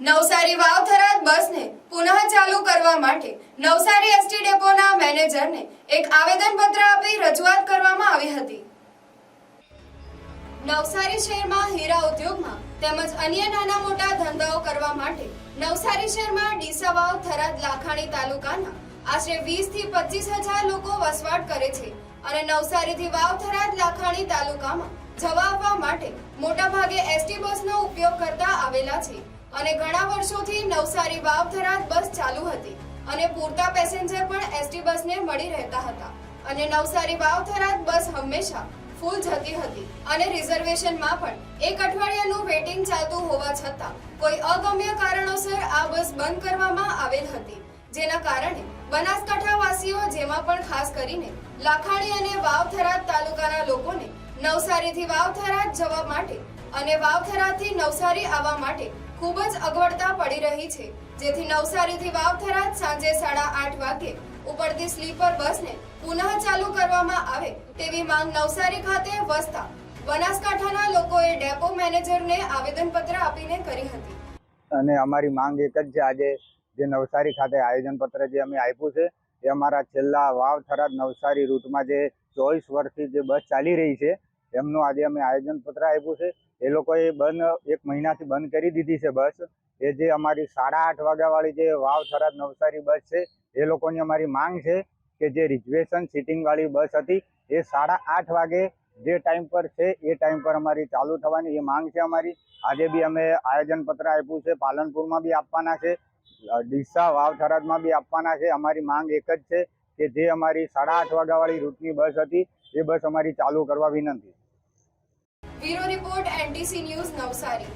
નવસારી વાવ થરાદ બસને પુનઃ ચાલુ કરવા માટે નવસારી એસટી ડેપોના મેનેજરને એક આવેદનપત્ર આપી રજૂઆત કરવામાં આવી હતી. નવસારી શહેરમાં હીરા ઉદ્યોગમાં તેમજ અન્ય નાના મોટા ધંધાઓ કરવા માટે નવસારી શહેરમાં ડીસા વાવ થરાદ લાખાણી તાલુકાના આશરે 20 થી પચીસ હજાર લોકો વસવાટ કરે છે અને નવસારીથી વાવ થરાદ લાખાણી તાલુકામાં જવા આવવા માટે મોટાભાગે એસટી બસનો ઉપયોગ કરતા આવેલા છે. અને ઘણા વર્ષોથી નવસારી વાવથરાદ બસ ચાલુ હતી અને પૂરતા પેસેન્જર પણ એસટી બસને મળી રહેતા હતા. અને નવસારી વાવથરાદ બસ હંમેશા ફૂલ જતી હતી અને રિઝર્વેશનમાં પણ એક અઠવાડિયાનું વેટિંગ ચાલતું હોવા છતાં કોઈ અગમ્ય કારણોસર આ બસ બંધ કરવામાં આવેલ હતી. જેના કારણે બનાસકાંઠાવાસીઓ, જેમાં પણ ખાસ કરીને લાખાણી અને વાવથરાદ તાલુકાના લોકોને નવસારીથી વાવ થરાદ જવા માટે અને વાવ થરાદથી નવસારી આવવા માટે ખૂબ જ અગવડતા પડી રહી છે. જેથી નવસારીથી વાવ થરાદ સાંજે સાડા આઠ વાગ્યે ઉપડતી સ્લીપર બસને પુનઃ ચાલુ કરવામાં આવે તેવી માંગ નવસારી ખાતે વસતા બનાસકાંઠાના લોકોએ ડેપો મેનેજરને આવેદનપત્ર આપીને કરી હતી. અને અમારી માંગ એક જ છે, આજે જે નવસારી ખાતે આયોજનપત્ર જે અમે આપ્યું છે, એ અમારા છેલ્લા વાવ થરાદ નવસારી રૂટમાં જે ચોવીસ વર્ષથી જે બસ ચાલી રહી છે, એમનું આજે અમે આયોજનપત્ર આપ્યું છે. એ લોકોએ બંધ, એક મહિનાથી બંધ કરી દીધી છે બસ. એ જે અમારી સાડા આઠ વાગ્યાવાળી જે વાવ થરાદ નવસારી બસ છે, એ લોકોની અમારી માંગ છે કે જે રિઝર્વેશન સિટિંગવાળી બસ હતી, એ સાડા આઠ વાગે જે ટાઈમ પર છે, એ ટાઈમ પર અમારી ચાલુ થવાની એ માંગ છે અમારી. આજે બી અમે આયોજનપત્ર આપ્યું છે, પાલનપુરમાં બી આપવાના છે ડીસા વાવ થરાદમાં બી આપવાના છે, અમારી માંગ એક જ છે કે જે અમારી સાડા આઠ વાગ્યાવાળી રૂટની બસ હતી, એ બસ અમારી ચાલુ કરવા વિનંતી. ન્યૂઝ નવસારી.